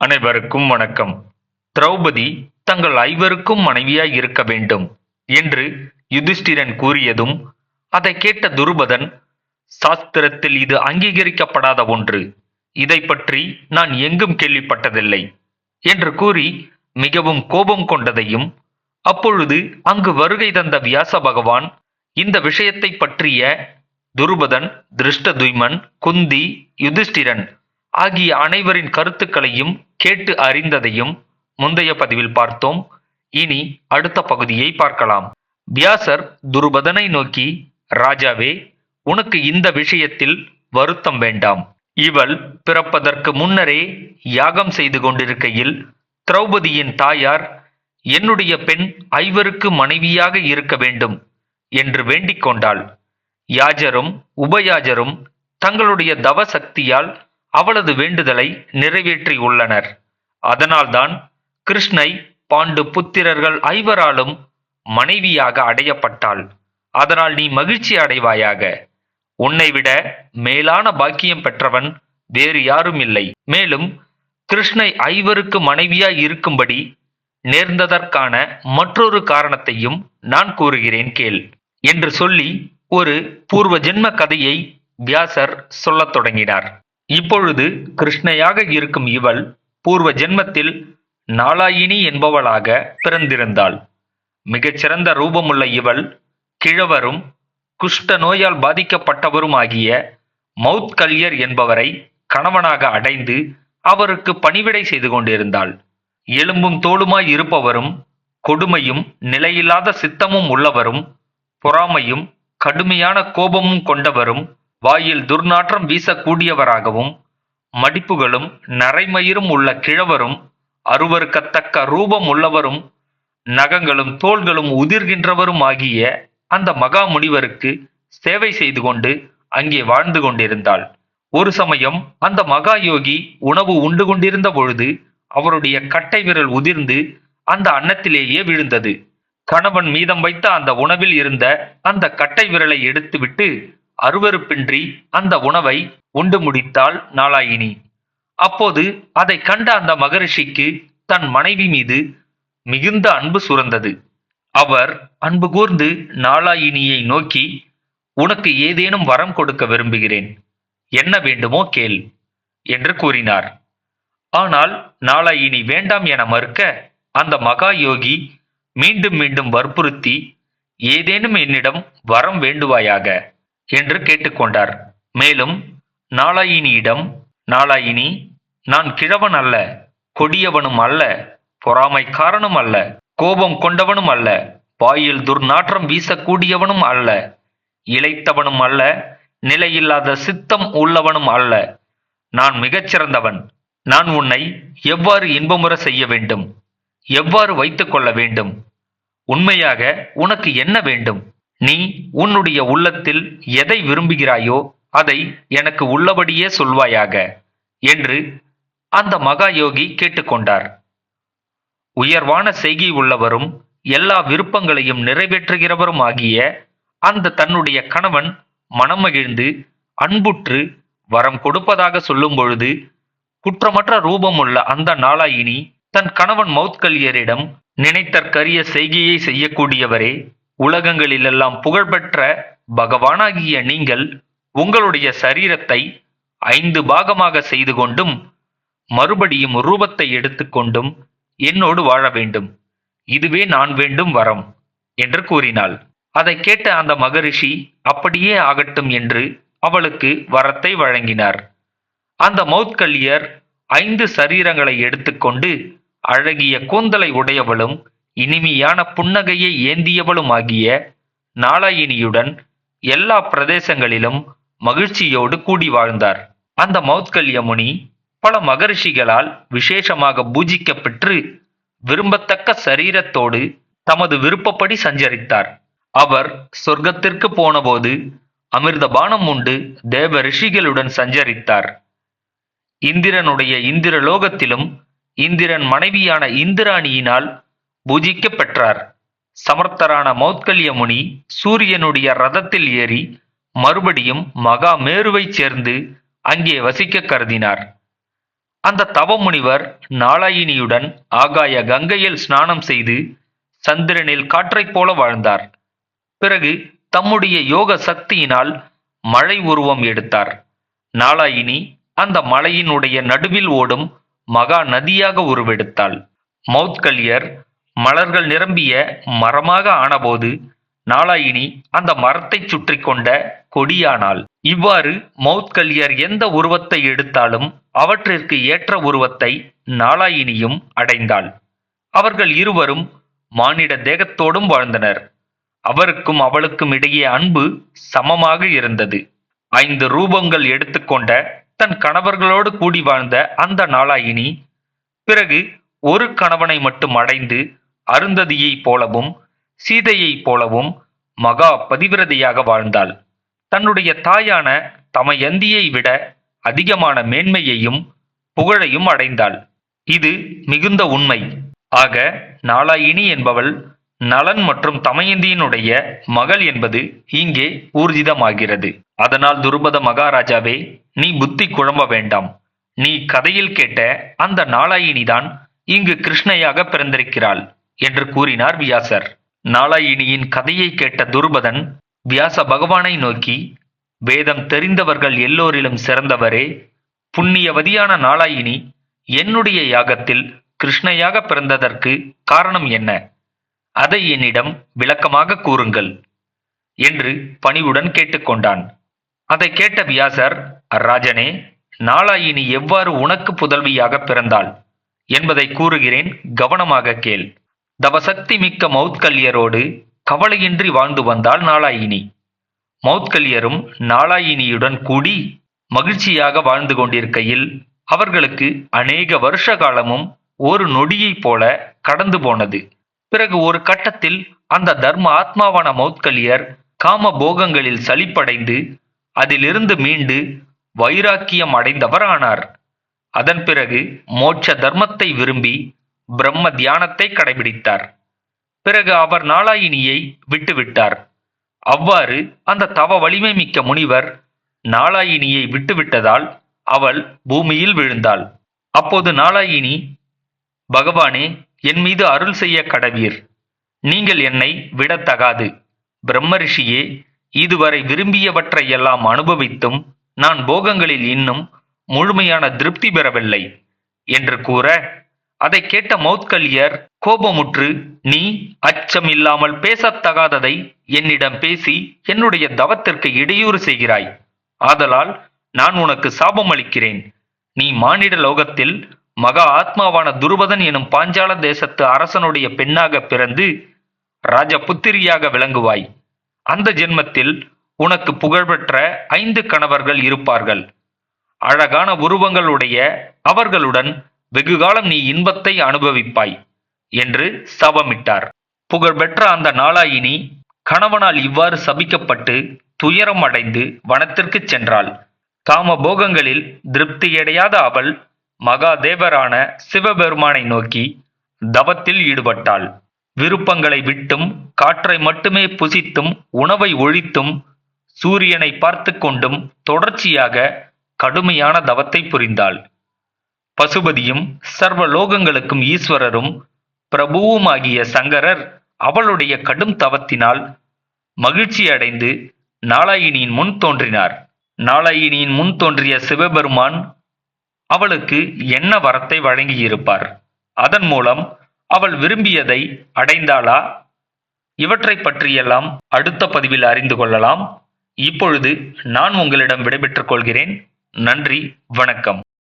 அனைவருக்கும் வணக்கம். திரௌபதி தங்கள் ஐவருக்கும் மனைவியாய் இருக்க வேண்டும் என்று யுதிஷ்டிரன் கூறியதும் அதை கேட்ட துருபதன் சாஸ்திரத்தில் இது அங்கீகரிக்கப்படாத ஒன்று. இதை பற்றி நான் எங்கும் கேள்விப்பட்டதில்லை என்று கூறி மிகவும் கோபம் கொண்டதையும் அப்பொழுது அங்கு வருகை தந்த வியாச பகவான் இந்த விஷயத்தை பற்றிய துருபதன் திருஷ்டதுய்மன் குந்தி யுதிஷ்டிரன் ஆகிய அனைவரின் கருத்துக்களையும் கேட்டு அறிந்ததையும் முந்தைய பதிவில் பார்த்தோம். இனி அடுத்த பகுதியை பார்க்கலாம். வியாசர் துருபதனை நோக்கி ராஜாவே உனக்கு இந்த விஷயத்தில் வருத்தம் வேண்டாம். இவள் பிறப்பதற்கு முன்னரே யாகம் செய்து கொண்டிருக்கையில் திரௌபதியின் தாயார் என்னுடைய பெண் ஐவருக்கு மனைவியாக இருக்க வேண்டும் என்று வேண்டிக் கொண்டாள். யாஜரும் உபயாஜரும் தங்களுடைய தவ சக்தியால் அவளது வேண்டுதலை நிறைவேற்றியுள்ளனர். அதனால்தான் கிருஷ்ணை பாண்டு புத்திரர்கள் ஐவராலும் மனைவியாக அடையப்பட்டாள். அதனால் நீ மகிழ்ச்சி அடைவாயாக. உன்னை விட மேலான பாக்கியம் பெற்றவன் வேறு யாரும் இல்லை. மேலும் கிருஷ்ணை ஐவருக்கு மனைவியாய் இருக்கும்படி நேர்ந்ததற்கான மற்றொரு காரணத்தையும் நான் கூறுகிறேன் கேள் என்று சொல்லி ஒரு பூர்வ ஜென்ம கதையை வியாசர் சொல்லத் தொடங்கினார். இப்பொழுது கிருஷ்ணையாக இருக்கும் இவள் பூர்வ ஜென்மத்தில் நாளாயினி என்பவளாக பிறந்திருந்தாள். மிகச்சிறந்த ரூபமுள்ள இவள் கிழவரும் குஷ்ட நோயால் பாதிக்கப்பட்டவருமாகிய மவுத்கல்யர் என்பவரை கணவனாக அடைந்து அவருக்கு பணிவிடை செய்து கொண்டிருந்தாள். எலும்பும் தோளுமாய் இருப்பவரும் கொடுமையும் நிலையில்லாத சித்தமும் உள்ளவரும் பொறாமையும் கடுமையான கோபமும் கொண்டவரும் வாயில் துர்நாற்றம் வீசக்கூடியவராகவும் மடிப்புகளும் நரைமயிரும் உள்ள கிழவரும் அருவருக்கத்தக்க ரூபம் உள்ளவரும் நகங்களும் தோள்களும் உதிர்கின்றவரும் ஆகிய அந்த மகா முனிவருக்கு சேவை செய்து கொண்டு அங்கே வாழ்ந்து கொண்டிருந்தாள். ஒரு சமயம் அந்த மகா யோகி உணவு உண்டு கொண்டிருந்த பொழுது அவருடைய கட்டை விரல் உதிர்ந்து அந்த அன்னத்திலேயே விழுந்தது. கணவன் மீதம் வைத்த அந்த உணவில் இருந்த அந்த கட்டை விரலை எடுத்துவிட்டு அருவருப்பின்றி அந்த உணவை உண்டு முடித்தாள் நாளாயினி. அப்போது அதை கண்ட அந்த மகரிஷிக்கு தன் மனைவி மீது மிகுந்த அன்பு சுரந்தது. அவர் அன்பு கூர்ந்து நாளாயினியை நோக்கி உனக்கு ஏதேனும் வரம் கொடுக்க விரும்புகிறேன். என்ன வேண்டுமோ கேள் என்று கூறினார். ஆனால் நாளாயினி வேண்டாம் என மறுக்க அந்த மகா யோகி மீண்டும் மீண்டும் வற்புறுத்தி ஏதேனும் என்னிடம் வரம் வேண்டுவாயாக. என்று கேட்டுக்கொண்டார். மேலும் நாளாயினியிடம் நாளாயினி நான் கிழவன் அல்ல கொடியவனும் அல்ல பொறாமைக்காரனும் அல்ல கோபம் கொண்டவனும் அல்ல வாயில் துர்நாற்றம் வீசக்கூடியவனும் அல்ல இழைத்தவனும் அல்ல நிலையில்லாத சித்தம் உள்ளவனும் அல்ல. நான் மிகச்சிறந்தவன் நான் உன்னை எவ்வாறு இன்பமுற செய்ய வேண்டும்? எவ்வாறு வைத்துக் கொள்ள வேண்டும்? உண்மையாக உனக்கு என்ன வேண்டும்? நீ உன்னுடைய உள்ளத்தில் எதை விரும்புகிறாயோ அதை எனக்கு உள்ளபடியே சொல்வாயாக என்று அந்த மகா யோகி கேட்டுக்கொண்டார். உயர்வான செய்கை உள்ளவரும் எல்லா விருப்பங்களையும் நிறைவேற்றுகிறவரும் ஆகிய அந்த தன்னுடைய கணவன் மனமகிழ்ந்து அன்புற்று வரம் கொடுப்பதாக சொல்லும் பொழுது குற்றமற்ற ரூபமுள்ள அந்த நாளாயினி தன் கணவன் மௌத்கல்யரிடம் நினைத்தற்கரிய செய்கையை செய்யக்கூடியவரே உலகங்களிலெல்லாம் புகழ்பெற்ற பகவானாகிய நீங்கள் உங்களுடைய சரீரத்தை ஐந்து பாகமாக செய்து கொண்டும் மறுபடியும் ரூபத்தை எடுத்துக்கொண்டும் என்னோடு வாழ வேண்டும். இதுவே நான் வேண்டும் வரம் என்று கூறினாள். அதை கேட்ட அந்த மகரிஷி அப்படியே ஆகட்டும் என்று அவளுக்கு வரத்தை வழங்கினார். அந்த மௌத்கல்யர் ஐந்து சரீரங்களை எடுத்துக்கொண்டு அழகிய கூந்தலை உடையவளும் இனிமையான புன்னகையை ஏந்தியவளுமாகிய நாளாயினியுடன் எல்லா பிரதேசங்களிலும் மகிழ்ச்சியோடு கூடி வாழ்ந்தார். அந்த மௌத்கல்ய முனி பல மகரிஷிகளால் விசேஷமாக பூஜிக்கப்பெற்று விரும்பத்தக்க சரீரத்தோடு தமது விருப்பப்படி சஞ்சரித்தார். அவர் சொர்க்கத்திற்கு போனபோது அமிர்த பானம் உண்டு தேவ ரிஷிகளுடன் சஞ்சரித்தார். இந்திரனுடைய இந்திரலோகத்திலும் இந்திரன் மனைவியான இந்திராணியினால் பூஜிக்கப் பெற்றார் சமர்த்தரான மௌத்கல்ய முனி சூரியனுடைய ரதத்தில் ஏறி மறுபடியும் மகா மேருவைச் சேர்ந்து அங்கே வசிக்க கருதினார். அந்த தவமுனிவர் நாளாயினியுடன் ஆகாய கங்கையில் ஸ்நானம் செய்து சந்திரனில் காற்றைப் போல வாழ்ந்தார். பிறகு தம்முடைய யோக சக்தியினால் மழை உருவம் எடுத்தார். நாளாயினி அந்த மலையினுடைய நடுவில் ஓடும் மகா நதியாக உருவெடுத்தாள். மௌத்கல்யர் மலர்கள் நிரம்பிய மரமாக ஆனபோது நாளாயினி அந்த மரத்தைச் சுற்றி கொண்ட கொடியானாள். இவ்வாறு மௌத்கல்யர் எந்த உருவத்தை எடுத்தாலும் அவற்றிற்கு ஏற்ற உருவத்தை நாளாயினியும் அடைந்தாள். அவர்கள் இருவரும் மானிட தேகத்தோடும் வாழ்ந்தனர். அவருக்கும் அவளுக்கும் இடையே அன்பு சமமாக இருந்தது. ஐந்து ரூபங்கள் எடுத்துக்கொண்ட தன் கணவர்களோடு கூடி வாழ்ந்த அந்த நாளாயினி பிறகு ஒரு கணவனை மட்டும் அடைந்து அருந்ததியைப் போலவும் சீதையைப் போலவும் மகா பதிவிரதையாக வாழ்ந்தாள். தன்னுடைய தாயான தமயந்தியை விட அதிகமான மேன்மையையும் புகழையும் அடைந்தாள். இது மிகுந்த உண்மை. ஆக நாளாயினி என்பவள் நலன் மற்றும் தமயந்தியினுடைய மகள் என்பது இங்கே ஊர்ஜிதமாகிறது. அதனால் துருபத மகாராஜாவே நீ புத்தி குழம்ப வேண்டாம். நீ கதையில் கேட்ட அந்த நாளாயினிதான் இங்கு கிருஷ்ணையாக பிறந்திருக்கிறாள். என்று கூறினார் வியாசர். நாளாயினியின் கதையை கேட்ட துருபதன் வியாச பகவானை நோக்கி வேதம் தெரிந்தவர்கள் எல்லோரிலும் சிறந்தவரே புண்ணியவதியான நாளாயினி என்னுடைய யாகத்தில் கிருஷ்ணையாக பிறந்ததற்கு காரணம் என்ன? அதை என்னிடம் விளக்கமாக கூறுங்கள் என்று பணிவுடன் கேட்டுக்கொண்டான் அதை கேட்ட வியாசர் ராஜனே நாளாயினி எவ்வாறு உனக்கு புதல்வியாக பிறந்தாள்? என்பதை கூறுகிறேன் கவனமாக கேள். தவசக்தி மிக்க மௌத்கல்யரோடு கவலையின்றி வாழ்ந்து வந்தாள் நாளாயினி. மௌத்கல்யரும் நாளாயினியுடன் கூடி மகிழ்ச்சியாக வாழ்ந்து கொண்டிருக்கையில் அவர்களுக்கு அநேக வருஷ காலமும் ஒரு நொடியைப் போல கடந்து போனது. பிறகு ஒரு கட்டத்தில் அந்த தர்ம ஆத்மாவான மௌத்கல்யர் காம போகங்களில் சலிப்படைந்து அதிலிருந்து மீண்டு வைராக்கியம் அடைந்தவர் ஆனார் அதன் பிறகு மோட்ச தர்மத்தை விரும்பி பிரம்ம தியானத்தை கடைபிடித்தார். பிறகு அவர் நாளாயினியை விட்டுவிட்டார். அவ்வாறு அந்த தவ வலிமை மிக்க முனிவர் நாளாயினியை விட்டுவிட்டதால் அவள் பூமியில் விழுந்தாள். அப்போது நாளாயினி பகவானே என் மீது அருள் செய்ய கடவீர். நீங்கள் என்னை விடத்தகாது. பிரம்மரிஷியே இதுவரை விரும்பியவற்றை எல்லாம் அனுபவித்தும் நான் போகங்களில் இன்னும் முழுமையான திருப்தி பெறவில்லை என்று கூற அதை கேட்ட மௌத்கல்யர் கோபமுற்று நீ அச்சம் இல்லாமல் பேசத்தகாததை என்னிடம் பேசி என்னுடைய தவத்திற்கு இடையூறு செய்கிறாய். ஆதலால் நான் உனக்கு சாபம் அளிக்கிறேன் நீ மானிட லோகத்தில் மகா ஆத்மாவான துருபதன் எனும் பாஞ்சால தேசத்து அரசனுடைய பெண்ணாக பிறந்து ராஜபுத்திரியாக விளங்குவாய். அந்த ஜென்மத்தில் உனக்கு புகழ்பெற்ற ஐந்து கணவர்கள் இருப்பார்கள். அழகான உருவங்களுடைய அவர்களுடன் வெகுகாலம் நீ இன்பத்தை அனுபவிப்பாய் என்று சபமிட்டார். புகழ்பெற்ற அந்த நாளாயினி கணவனால் இவ்வாறு சபிக்கப்பட்டு துயரம் அடைந்து வனத்திற்குச் சென்றாள். காம போகங்களில் திருப்தியடையாத அவள் மகாதேவரான சிவபெருமானை நோக்கி தவத்தில் ஈடுபட்டாள். விருப்பங்களை விட்டும் காற்றை மட்டுமே புசித்தும் உணவை ஒழித்தும் சூரியனை பார்த்து கொண்டும் தொடர்ச்சியாக கடுமையான தவத்தை புரிந்தாள். பசுபதியும் சர்வ லோகங்களுக்கும் ஈஸ்வரரும் பிரபுவுமாகிய சங்கரர் அவளுடைய கடும் தவத்தினால் மகிழ்ச்சி அடைந்து நாளாயினியின் முன் தோன்றினார். நாளாயினியின் முன் தோன்றிய சிவபெருமான் அவளுக்கு என்ன வரத்தை வழங்கியிருப்பார்? அதன் மூலம் அவள் விரும்பியதை அடைந்தாளா? இவற்றை பற்றியெல்லாம் அடுத்த பதிவில் அறிந்து கொள்ளலாம். இப்பொழுது நான் உங்களிடம் விடைபெற்றுக் கொள்கிறேன். நன்றி வணக்கம்.